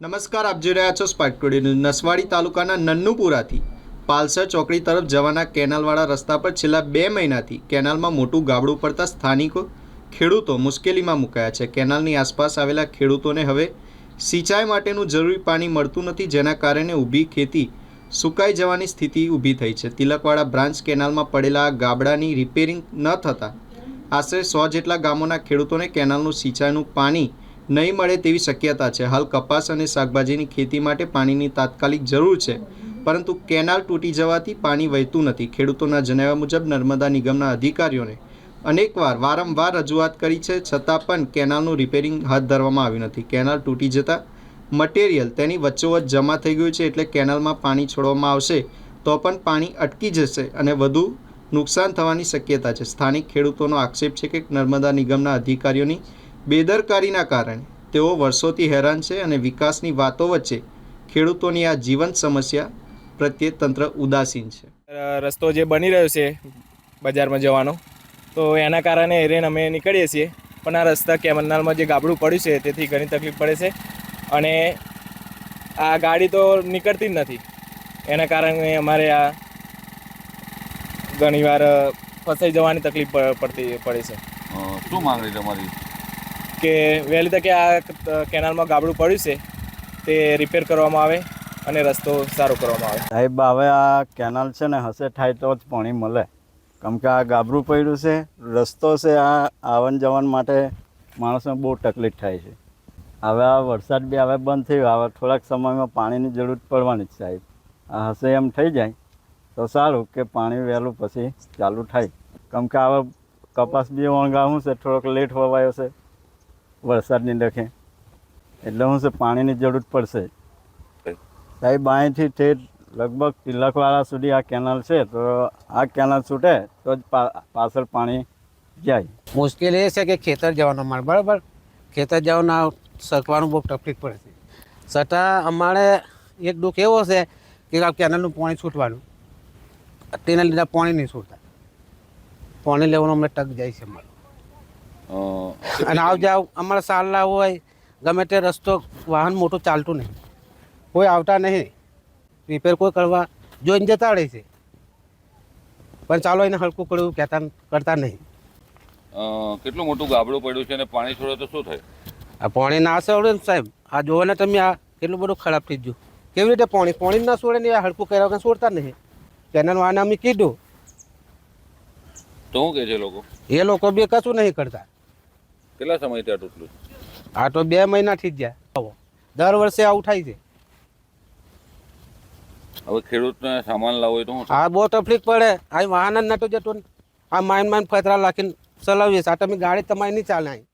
નમસ્કાર, આપ જોઈ રહ્યા છો સ્પાર્ક ટુડે નસવાડી તાલુકાના નન્નુપુરાથી પાલસર ચોકડી તરફ જવાના કેનાલવાળા રસ્તા પર છેલ્લા બે મહિનાથી કેનાલમાં મોટું ગાબડું પડતા સ્થાનિકો ખેડૂતો મુશ્કેલીમાં મુકાયા છે. કેનાલની આસપાસ આવેલા ખેડૂતોને હવે સિંચાઈ માટેનું જરૂરી પાણી મળતું નથી, જેના કારણે ઊભી ખેતી સુકાઈ જવાની સ્થિતિ ઊભી થઈ છે. તિલકવાડા બ્રાન્ચ કેનાલમાં પડેલા ગાબડાની રિપેરિંગ ન થતાં આશરે સો જેટલા ગામોના ખેડૂતોને કેનાલનું સિંચાઈનું પાણી નહીં મળે તેવી શક્યતા છે. હાલ કપાસ અને શાકભાજીની ખેતી માટે પાણીની તાત્કાલિક જરૂર છે, પરંતુ કેનાલ તૂટી જવાથી પાણી વહેતું નથી. ખેડૂતોના જણાવ્યા મુજબ નર્મદા નિગમના અધિકારીઓને અનેકવાર વારંવાર રજૂઆત કરી છે, છતાં પણ કેનાલનું રિપેરિંગ હાથ ધરવામાં આવ્યું નથી. કેનાલ તૂટી જતાં મટીરિયલ તેની વચ્ચોવચ્ચ જમા થઈ ગયું છે એટલે કેનાલમાં પાણી છોડવામાં આવશે તો પણ પાણી અટકી જશે અને વધુ નુકસાન થવાની શક્યતા છે. સ્થાનિક ખેડૂતોનો આક્ષેપ છે કે નર્મદા નિગમના અધિકારીઓની બેદરકારીના કારણે તેઓ વર્ષોથી હેરાન છે અને વિકાસની વાતો વચ્ચે ખેડૂતોની આ જીવંત સમસ્યા પ્રત્યે તંત્ર ઉદાસીન છે. રસ્તો જે બની રહ્યો છે બજારમાં જવાનો તો એના કારણે હેરેન અમે નીકળીએ છીએ. પણ આ રસ્તા કેમનાલમાં જે ગાબડું પડ્યું છે તેથી ઘણી તકલીફ પડે છે અને આ ગાડી તો નીકળતી જ નથી. એના કારણે અમારે આ ઘણીવાર ફસાઈ જવાની તકલીફ પડતી પડે છે. શું માંગણી તમારી? કે વહેલી તકે આ કેનાલમાં ગાબડું પડ્યું છે, તે રિપેર કરવામાં આવે અને રસ્તો સારો કરવામાં આવે. સાહેબ, હવે આ કેનાલ છે ને, હશે થાય તો જ પાણી મળે. કેમ કે આ ગાબરું પડ્યું છે, રસ્તો છે, આ આવન જવન માટે માણસને બહુ તકલીફ થાય છે. હવે આ વરસાદ બી હવે બંધ થયો, હવે થોડાક સમયમાં પાણીની જરૂર પડવાની જ સાહેબ. આ હશે એમ થઈ જાય, તો સારું કે પાણી વહેલું પછી ચાલુ થાય. કેમ કે હવે કપાસ બી વણગાવું છે, થોડોક લેટ હોવાયો છે. વરસાદની લખે. એટલે હું છે પાણીની જરૂર પડશે. સાહેબ, અહીંથી તે લગભગ તિલકવાળા સુધી આ કેનાલ છે, તો આ કેનાલ છૂટે તો જ પાછળ પાણી જાય. મુશ્કેલ એ છે કે ખેતર જવાનો અમારે બરાબર? ખેતર જવાનું સરકવાનું બહુ તકલીફ પડે છે. છતાં અમારે એક દુઃખ એવો છે કે આ કેનાલનું પાણી છૂટવાનું. તેના લીધે પાણી નહીં છૂટતા. પાણી લેવાનું અમને ટક જાય છે અમારું. અને આવ જાવ અમારા સાલા હોય ગમે તે રસ્તો વાહન મોટું ચાલતું નહીં. કોઈ આવતા નહીં. રિપેર કોઈ કરવા જોઈને જતા રહે છે. પણ ચાલો એને હલકું કરવું કહેતા કરતા નહીં. કેટલું મોટું ગાબડું પડ્યું છે અને પાણી છોડે તો શું થાય? આ પાણી ના છોડે ને સાહેબ. આ જોવો ને તમે આ કેટલું બધું ખરાબ થઈ ગયું. કેવી રીતે પાણી? પાણી ના છોડે ને આ હડકું કર્યા વગર છોડતા નહીં. કેનાલ વાને અમે કીધું. તો શું કહે છે લોકો? એ લોકો બી કશું નહીં કરતા. કેટલા સમયથી આ તૂટલું છે? આ તો બે મહિનાથી જ જાય. દર વર્ષે આવું થાય છે. હવે ખેડૂતને સામાન લાવવો હોય તો શું આ બહુ તકલીફ પડે. આ વાહન જ નતો જતો ને. આ માઇન માઇન ફતરા લાખીને ચલાવીએ આ તમે ગાડી તમારી નહીં ચાલે અહીં.